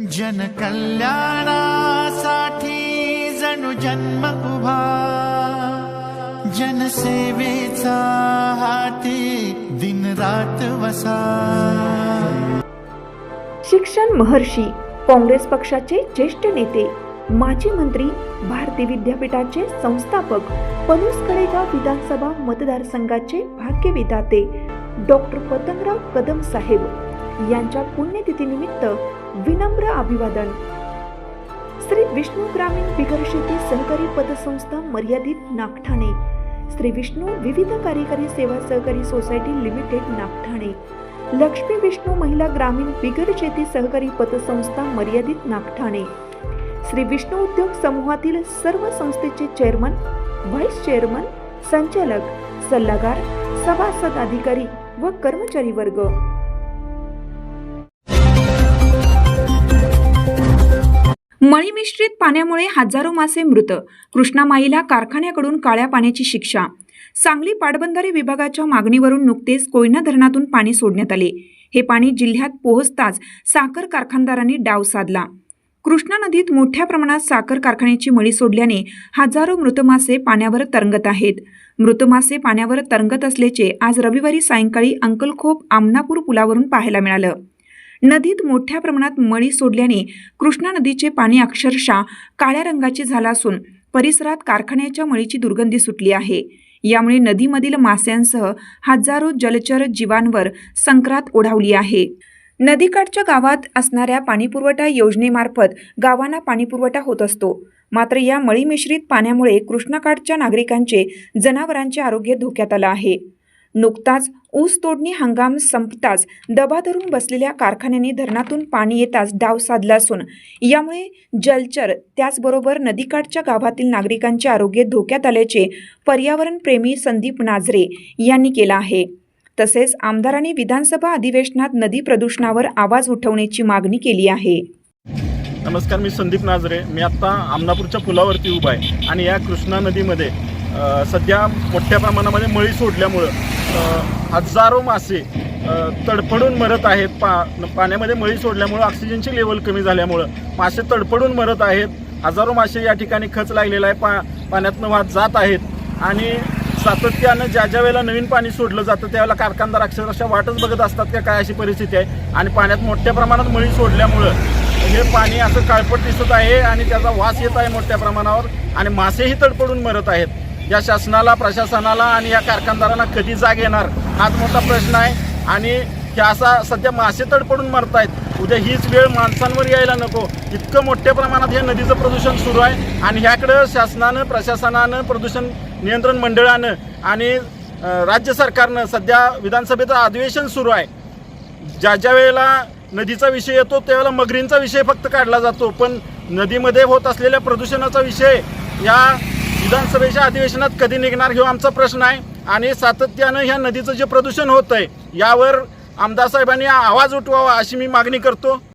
जनकल्याणासाठी जणू जन्म उभा. जनसेवेचा हाती दिन रात वसा. शिक्षण महर्षी काँग्रेस पक्षाचे ज्येष्ठ नेते माजी मंत्री भारती विद्यापीठाचे संस्थापक पलूस कडेगाव विधानसभा मतदारसंघाचे भाग्यविधाते डॉक्टर पतंगराव कदम साहेब. यांच्या पुण्यतिथीनिमित्त विनम्र अभिवादन. श्री विष्णू ग्रामीण बिगर शेती सहकारी पतसंस्था मर्यादित नागठाणे. श्री विष्णू विविध कार्यकारी सेवा सहकारी सोसायटी लिमिटेड नागठाणे. लक्ष्मी विष्णू महिला ग्रामीण बिगर शेती सहकारी पतसंस्था मर्यादित नागठाणे. श्री विष्णू उद्योग समूहातील सर्व संस्थेचे चेअरमन व्हाईस चेअरमन संचालक सल्लागार सभासद अधिकारी व कर्मचारी वर्ग. मळी मिश्रित पाण्यामुळे हजारो मासे मृत. कृष्णामाईला कारखान्याकडून काळ्या पाण्याची शिक्षा. सांगली पाटबंधारे विभागाच्या मागणीवरून नुकतेच कोयना धरणातून पाणी सोडण्यात आले. हे पाणी जिल्ह्यात पोहोचताच साखर कारखानदारांनी डाव साधला. कृष्णा नदीत मोठ्या प्रमाणात साखर कारखान्याची मळी सोडल्याने हजारो मृत मासे पाण्यावर तरंगत आहेत. मृत मासे पाण्यावर तरंगत असल्याचे आज रविवारी सायंकाळी अंकलखोप आमनापूर पुलावरून पाहायला मिळालं. नदीत मोठ्या प्रमाणात मळी सोडल्याने कृष्णा नदीचे पाणी अक्षरशः काळ्या रंगाचे झालं असून परिसरात कारखान्याच्या मळीची दुर्गंधी सुटली आहे. यामुळे नदीमधील मास्यांसह हजारो जलचर जीवांवर संक्रांत ओढावली आहे. नदीकाठच्या गावात असणाऱ्या पाणीपुरवठा योजनेमार्फत गावांना पाणीपुरवठा होत असतो. मात्र या मळी मिश्रित पाण्यामुळे कृष्णाकाठच्या नागरिकांचे जनावरांचे आरोग्य धोक्यात आलं आहे. नुकताच ऊस तोडणी हंगाम संपताच दबा धरून बसलेल्या कारखान्यांनी धरणातून पाणी येताच डाव साधला असून यामुळे जलचर त्याचबरोबर नदीकाठच्या गावातील नागरिकांचे आरोग्य धोक्यात आल्याचे पर्यावरणप्रेमी संदीप नाझरे यांनी केलं आहे. तसेच आमदारांनी विधानसभा अधिवेशनात नदी प्रदूषणावर आवाज उठवण्याची मागणी केली आहे. नमस्कार मी संदीप नाजरे. मी आत्ता आमनापूरच्या पुलावरती उभा आहे आणि या कृष्णा नदीमध्ये सध्या मोठ्या प्रमाणामध्ये मळी सोडल्यामुळं हजारो मासे तडफडून मरत आहेत. पा पाण्यामध्ये मळी सोडल्यामुळं ऑक्सिजनची लेवल कमी झाल्यामुळं मासे तडफडून मरत आहेत. हजारो मासे या ठिकाणी खच लागलेला आहे पा पाण्यातनं वाहत जात आहेत. आणि सातत्यानं ज्या ज्या वेळेला नवीन पाणी सोडलं जातं त्यावेळेला कारखानदार अक्षरशः वाटच बघत असतात का काय अशी परिस्थिती आहे. आणि पाण्यात मोठ्या प्रमाणात मळी सोडल्यामुळं हे पाणी असं काळपट दिसत आहे आणि त्याचा वास येत आहे मोठ्या प्रमाणावर. आणि मासेही तडपडून मरत आहेत. या शासनाला प्रशासनाला आणि या कारखानदारांना कधी जाग येणार? हाच मोठा प्रश्न आहे. आणि हे असा सध्या मासे तडपडून मरत आहेत उद्या हीच वेळ माणसांवर यायला नको. इतकं मोठ्या प्रमाणात हे नदीचं प्रदूषण सुरू आहे. आणि ह्याकडं शासनानं प्रशासनानं प्रदूषण नियंत्रण मंडळानं आणि राज्य सरकारनं सध्या विधानसभेचं अधिवेशन सुरू आहे. ज्या ज्या वेळेला नदीचा विषय येतो त्यावेळेला मगरींचा विषय फक्त काढला जातो. पण नदीमध्ये होत असलेल्या प्रदूषणाचा विषय या विधानसभेच्या अधिवेशनात कधी निघणार हे आमचा प्रश्न आहे. आणि सातत्यानं ह्या नदीचं जे प्रदूषण होत आहे यावर आमदार साहेबांनी आवाज उठवावा अशी मी मागणी करतो.